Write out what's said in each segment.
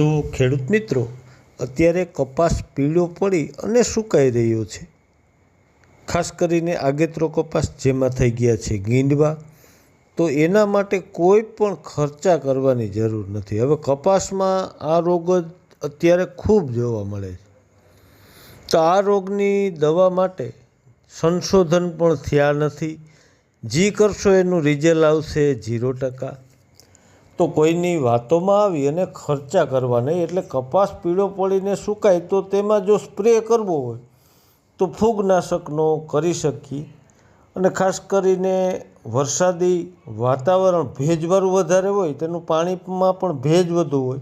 તો ખેડૂત મિત્રો, અત્યારે કપાસ પીળો પડી અને સુકાઈ રહ્યો છે. ખાસ કરીને આગેતરો કપાસ જેમાં થઈ ગયા છે ગીંડવા, તો એના માટે કોઈ પણ ખર્ચા કરવાની જરૂર નથી. હવે કપાસમાં આ રોગ જ અત્યારે ખૂબ જોવા મળે છે. તો આ રોગની દવા માટે સંશોધન પણ થયા નથી. જી કરશો એનું રિઝલ્ટ આવશે ઝીરો ટકા. તો કોઈની વાતોમાં આવી અને ખર્ચા કરવા નહીં, એટલે કપાસ પીળો પડીને સુકાય તો તેમાં જો સ્પ્રે કરવો હોય, તો ફૂગનાશકનો કરી શકીએ. અને ખાસ કરીને વરસાદી વાતાવરણ ભેજવાળું વધારે હોય, તેનું પાણીમાં પણ ભેજ વધુ હોય,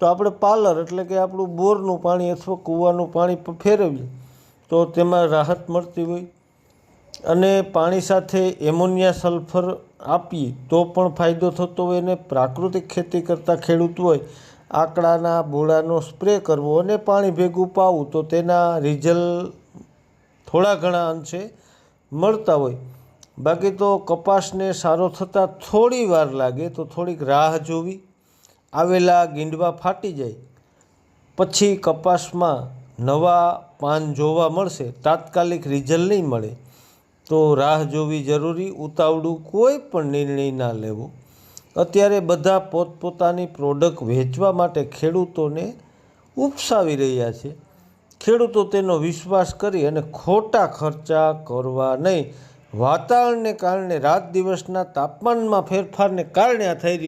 તો આપણે પાલર એટલે કે આપણું બોરનું પાણી અથવા કૂવાનું પાણી ફેરવીએ, તો તેમાં રાહત મળતી હોય. અને પાણી સાથે એમોનિયા સલ્ફર આપીએ તો પણ ફાયદો થતો હોય અને પ્રાકૃતિક ખેતી કરતા ખેડૂત હોય, આકડાના બોળાનો સ્પ્રે કરવો અને પાણી ભેગું પાવું તો તેના રિઝલ્ટ થોડા ઘણા અંશે મળતા હોય. બાકી તો કપાસને સારો થતાં થોડી વાર લાગે તો થોડીક રાહ જોવી. આવેલા ગીંડવા ફાટી જાય. પછી કપાસમાં નવા પાન જોવા મળશે. તાત્કાલિક રિઝલ્ટ નહીં મળે. તો રાહ જોવી જરૂરી, ઉતાવળું કોઈ પણ નિર્ણય ના લેવો. અત્યારે બધા પોતપોતાની પ્રોડક્ટ વેચવા માટે ખેડૂતોને ઉપસાવી રહ્યા છે. ખેડૂતો તેનો વિશ્વાસ કરી અને ખોટા ખર્ચા કરવા નહીં. વાતાવરણને કારણે રાત દિવસના તાપમાનમાં ફેરફારને કારણે આ થઈ